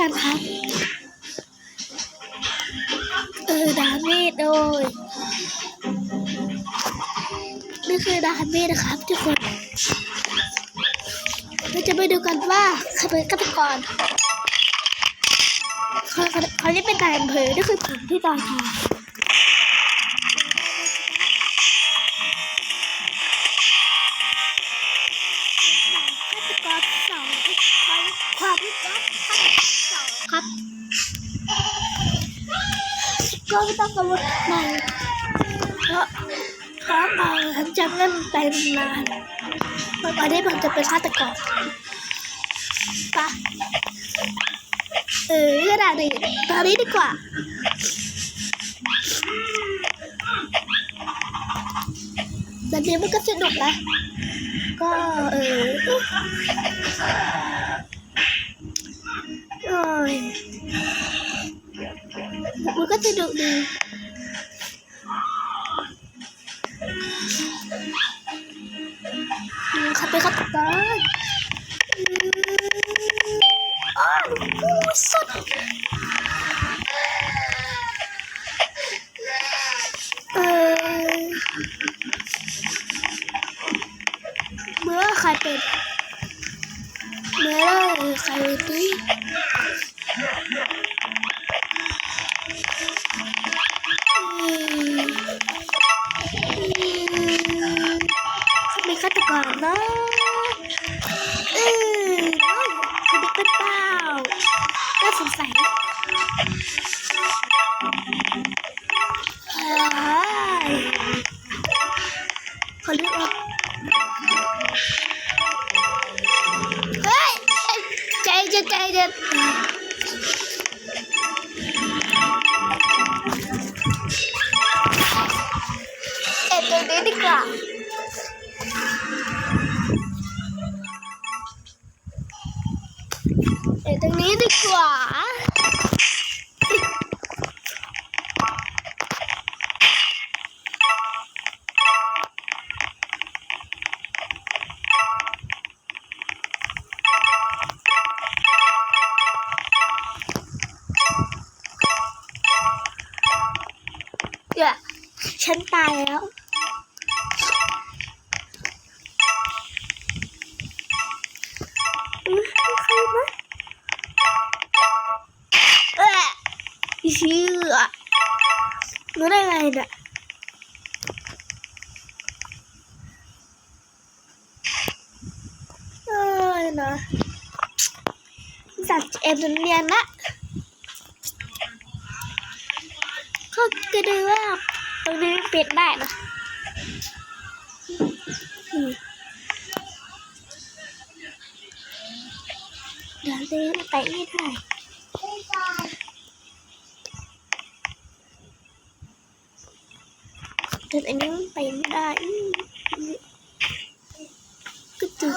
กันครับ เออดาเมจโดยนี่คือดาเมจนะครับทุกคนเราจะไปดูกันว่าใครเป็นฆาตกรเขาเขาเขาเรียกเป็นการเผยนี่คือผมที่ตอนท นจำเล่นไปนานตอนนี้ผมจะเป็นฆาตกรปะเออกระดาษนี้ตอนนี้ดีกว่าแบบนี้มันก็สนุกนะ ก็เออโอ้ยมันก็จะดุดี sampai sakit banget aduh pusat Merah kapit Merah kayu itu นะเออเขาเป็นเป็นเปล่าน่าสงสัยขาเลือกว่าเฮ้ยใจเย็นใจเย็นเอ็ดตรงนี้ดีกว่า อ็ดตรงนี้ดีกว่า เดี๋ยวฉันตายแล้ว nó. Giặt em nó liền á. Không cái đứa học tôi đi biệt đại mà. Ừ. Đáng thế nó tay như thế này. Thật anh nó tay đại cứ từ.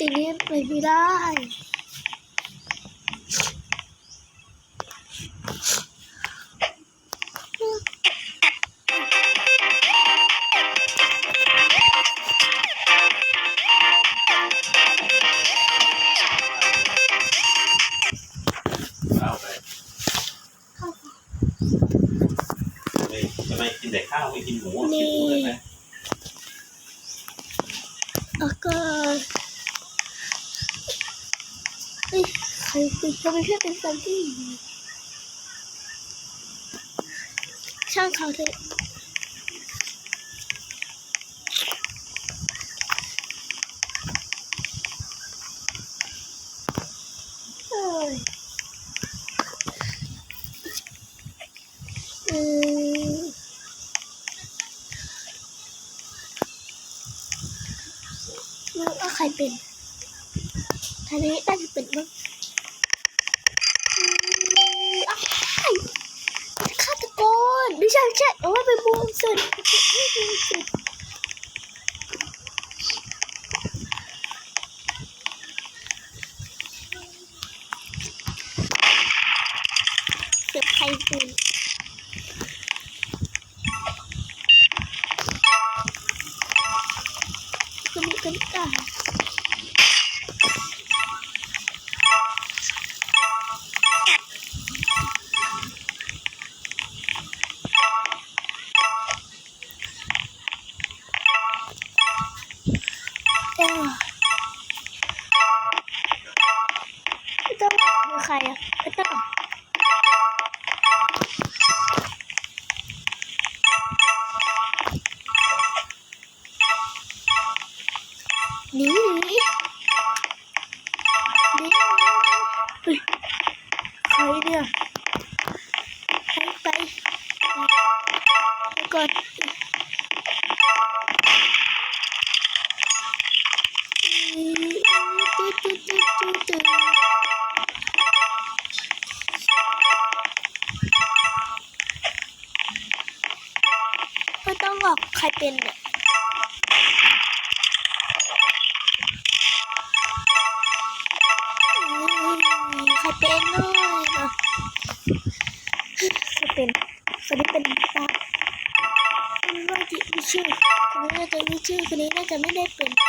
ตีนไปไม่ได้อืมก็จืดเองแต่นี้ไปไม่ได้ ครเป็นทำไมเพื่อนเป็นซันดี้ช่างเขาเถอะไม่รู้ว่าใครเป็นทางนี้น่าจะเป็นมั้งอืมอ้ายฆาตกรไม่ใช่ ไม่ใช่โอ้ยเป็นบวงสุดไม่บูมสุดเกือใครเป็นก็มี เป็นเนี่ยอืมใครเป็นเลยนะใครเป็นคนนี้เป็นป้าคนนี้ว่าจะมีชื่อคนนี้น่าจะมีชื่อคนนี้น่าจะไม่ได้เป็น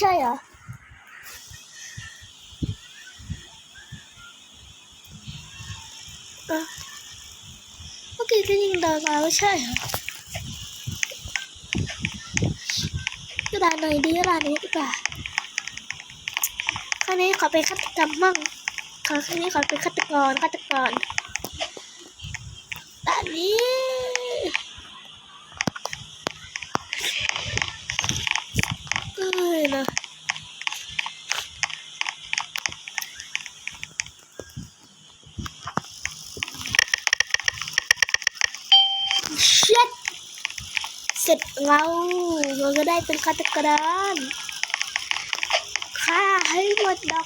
ใช่เหรออะเมื่อกี้ก็ยิงแดงมาไม่ใช่เหรอกระดานไหนดีกระดานนี้ดีกว่าคราวนี้ขอเป็นฆาตกรรมมั่งขอแค่นี้ขอเป็นฆาตกรฆาตกรด่านนี้ เสร็จเราเราก็ได้เป็นฆาตกรฆ่าให้หมดดอก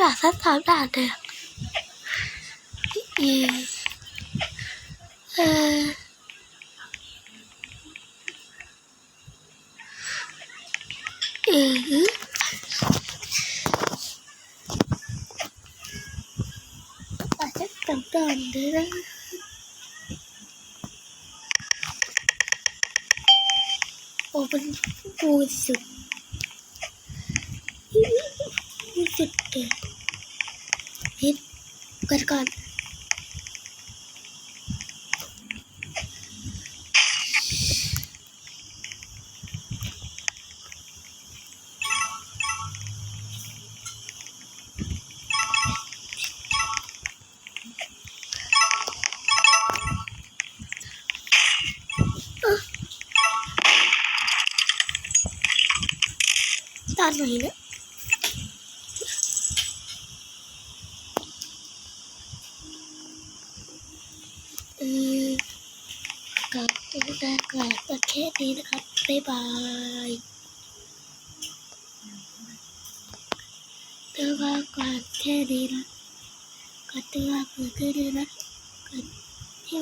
là sản phẩm là được ừ, uh. Ừ. Và chắc cầm cầm đấy đó Ồ, bên vui rồi के फिर हाँ। तार तो नहीं ना? ตัวแรกรกก็แค่นี้นะครับ บ๊ายบายเตือนว่าก่อนแค่นี้นะก็เตือนมือแค่นี้นะก็